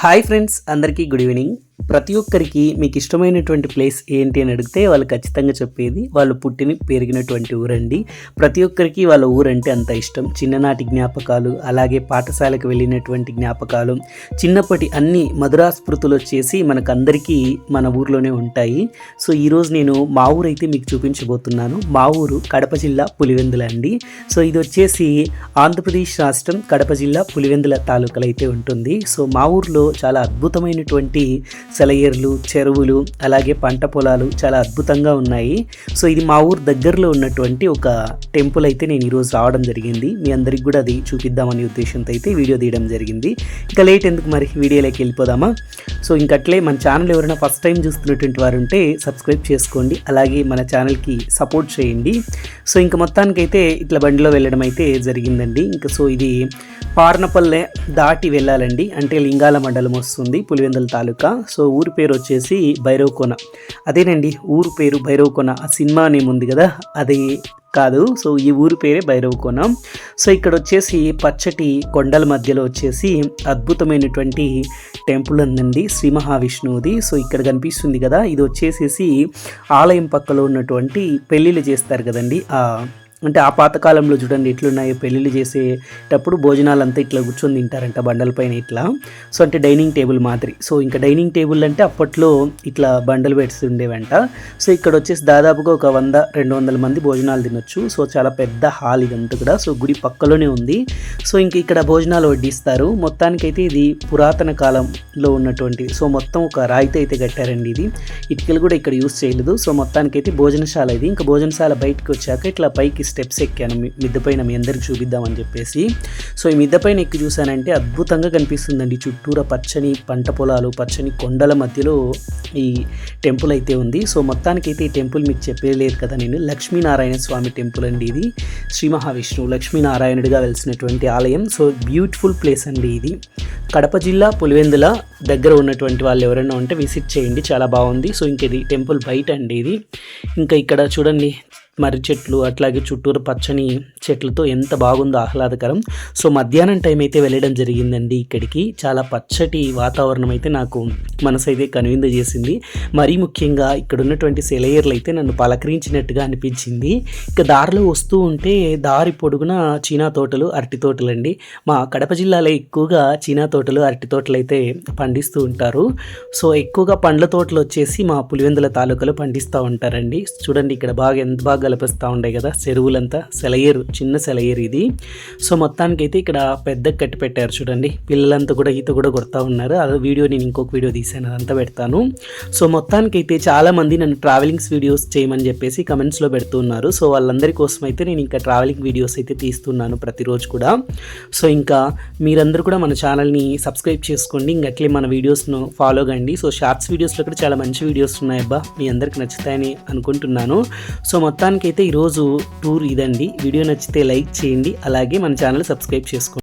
Hi friends అందరికీ good evening. ప్రతి ఒక్కరికి మీకు ఇష్టమైనటువంటి ప్లేస్ ఏంటి అని అడిగితే వాళ్ళు ఖచ్చితంగా చెప్పేది వాళ్ళు పుట్టిన పెరిగినటువంటి ఊరండి. ప్రతి ఒక్కరికి వాళ్ళ ఊరంటే అంత ఇష్టం. చిన్ననాటి జ్ఞాపకాలు అలాగే పాఠశాలకు వెళ్ళినటువంటి జ్ఞాపకాలు చిన్నప్పటి అన్ని మధురాస్మృతులు వచ్చేసి మనకందరికీ మన ఊర్లోనే ఉంటాయి. సో ఈరోజు నేను మా ఊరు అయితే మీకు చూపించబోతున్నాను. మా ఊరు కడప జిల్లా పులివెందుల అండి. సో ఇది వచ్చేసి ఆంధ్రప్రదేశ్ రాష్ట్రం కడప జిల్లా పులివెందుల తాలూకాలో అయితే ఉంటుంది. సో మా ఊర్లో చాలా అద్భుతమైనటువంటి సెలయేర్లు చెరువులు అలాగే పంట పొలాలు చాలా అద్భుతంగా ఉన్నాయి. సో ఇది మా ఊరు దగ్గరలో ఉన్నటువంటి ఒక టెంపుల్ అయితే నేను ఈరోజు రావడం జరిగింది. మీ అందరికి కూడా అది చూపిద్దామనే ఉద్దేశంతో అయితే వీడియో తీయడం జరిగింది. ఇంకా లేట్ ఎందుకు మరి? వీడియోలోకి వెళ్ళిపోదామా? సో ఇంకట్లే మన ఛానల్ ఎవరైనా ఫస్ట్ టైం చూస్తున్నటువంటి వారు ఉంటే సబ్స్క్రైబ్ చేసుకోండి. అలాగే మన ఛానల్కి సపోర్ట్ చేయండి. సో ఇంక మొత్తానికైతే ఇట్లా బండిలో వెళ్ళడం అయితే జరిగిందండి. ఇంకా సో ఇది పార్నపల్లె దాటి వెళ్ళాలండి. అంటే లింగాల మండలం వస్తుంది పులివెందుల తాలూకా. సో ఊరి పేరు వచ్చేసి భైరవకోన అదేనండి ఊరు పేరు భైరవకోన ఆ సినిమా నేమ్ ఉంది కదా అది కాదు. సో ఈ ఊరి పేరే భైరవకోన సో ఇక్కడ వచ్చేసి పచ్చటి కొండల మధ్యలో వచ్చేసి అద్భుతమైనటువంటి టెంపుల్ ఉందండి శ్రీ మహావిష్ణువుది. సో ఇక్కడ కనిపిస్తుంది కదా ఇది వచ్చేసేసి ఆలయం పక్కలో ఉన్నటువంటి పెళ్ళిళ్ళు చేస్తారు కదండి ఆ అంటే ఆ పాతకాలంలో చూడండి ఎట్లున్నాయో పెళ్ళిళ్ళు చేసేటప్పుడు భోజనాలు అంతా ఇట్లా కూర్చొని తింటారంట బండల పైన ఇట్లా. సో అంటే డైనింగ్ టేబుల్ మాదిరి. సో ఇంకా డైనింగ్ టేబుల్ అంటే అప్పట్లో ఇట్లా బండలు పెడుతుండేవంట సో ఇక్కడ వచ్చేసి దాదాపుగా ఒక వంద రెండు వందల మంది భోజనాలు తినొచ్చు. సో చాలా పెద్ద హాల్ ఇదంతా కూడా. సో గుడి పక్కలోనే ఉంది. సో ఇంక ఇక్కడ భోజనాలు వడ్డిస్తారు. మొత్తానికైతే ఇది పురాతన కాలంలో ఉన్నటువంటి సో మొత్తం ఒక రాయితో అయితే కట్టారండి ఇది. ఇటుకలు కూడా ఇక్కడ యూస్ చేయలేదు. సో మొత్తానికైతే భోజనశాల ఇది. ఇంకా భోజనశాల బయటకు వచ్చాక ఇట్లా పైకి స్టెప్స్ ఎక్కాను. మీ- పైన మీ అందరికి చూపిద్దామని చెప్పేసి. సో ఈ మిద్ద పైన ఎక్కి చూసానంటే అద్భుతంగా కనిపిస్తుందండి. చుట్టూరా పచ్చని పంట పొలాలు పచ్చని కొండల మధ్యలో ఈ టెంపుల్ అయితే ఉంది. సో మొత్తానికైతే ఈ టెంపుల్ మీకు చెప్పలేదు కదా నేను లక్ష్మీనారాయణ స్వామి టెంపుల్ అండి ఇది. శ్రీ మహావిష్ణువు లక్ష్మీనారాయణుడిగా వెలిసినటువంటి ఆలయం. సో బ్యూటిఫుల్ ప్లేస్ అండి ఇది. కడప జిల్లా పులివెందుల దగ్గర ఉన్నటువంటి వాళ్ళు ఎవరైనా ఉంటే విజిట్ చేయండి. చాలా బాగుంది. సో ఇంక ఇది టెంపుల్ బయట అండి ఇది. ఇంకా ఇక్కడ చూడండి మర్రి చెట్లు అట్లాగే చుట్టూరు పచ్చని చెట్లతో ఎంత బాగుందో ఆహ్లాదకరం. సో మధ్యాహ్నం టైం అయితే వెళ్ళడం జరిగిందండి ఇక్కడికి. చాలా పచ్చటి వాతావరణం అయితే నాకు మనసు అయితే కనువింద చేసింది. మరీ ముఖ్యంగా ఇక్కడ ఉన్నటువంటి సెలయర్లు అయితే నన్ను పలకరించినట్టుగా అనిపించింది. ఇక దారిలో వస్తూ ఉంటే దారి పొడుగున చీనా తోటలు అరటి తోటలండి. మా కడప జిల్లాలో ఎక్కువగా చీనా తోటలు అరటి తోటలు అయితే పండిస్తూ ఉంటారు. సో ఎక్కువగా పండ్ల తోటలు వచ్చేసి మా పులివెందుల తాలూకాలో పండిస్తూ ఉంటారండి. చూడండి ఇక్కడ బాగా ఎంత బాగా గలపిస్తూ ఉండే కదా చెరువులంతా సెలయేరు చిన్న సెలయేరు ఇది. సో మొత్తానికైతే ఇక్కడ పెద్ద కట్టి పెట్టారు చూడండి. పిల్లలంతా కూడా ఈత కూడా కొడతా ఉన్నారు. అదే వీడియో నేను ఇంకొక వీడియో తీసాను అదంతా పెడతాను. సో మొత్తానికైతే చాలా మంది నన్ను ట్రావెలింగ్స్ వీడియోస్ చేయమని చెప్పేసి కమెంట్స్లో పెడుతున్నారు సో వాళ్ళందరి కోసం అయితే నేను ఇంకా ట్రావెలింగ్ వీడియోస్ అయితే తీస్తున్నాను ప్రతిరోజు కూడా. సో ఇంకా మీరందరూ కూడా మన ఛానల్ని సబ్స్క్రైబ్ చేసుకోండి. ఇంకా అట్లే మన వీడియోస్ను ఫాలో కండి. సో షార్ట్స్ వీడియోస్లో కూడా చాలా మంచి వీడియోస్ ఉన్నాయి అబ్బా మీ అందరికి నచ్చుతాయని అనుకుంటున్నాను. సో మొత్తానికైతే ఈరోజు టూర్ ఇదండి. వీడియో నచ్చితే లైక్ చేయండి అలాగే మన ఛానల్ సబ్స్క్రైబ్ చేసుకోండి.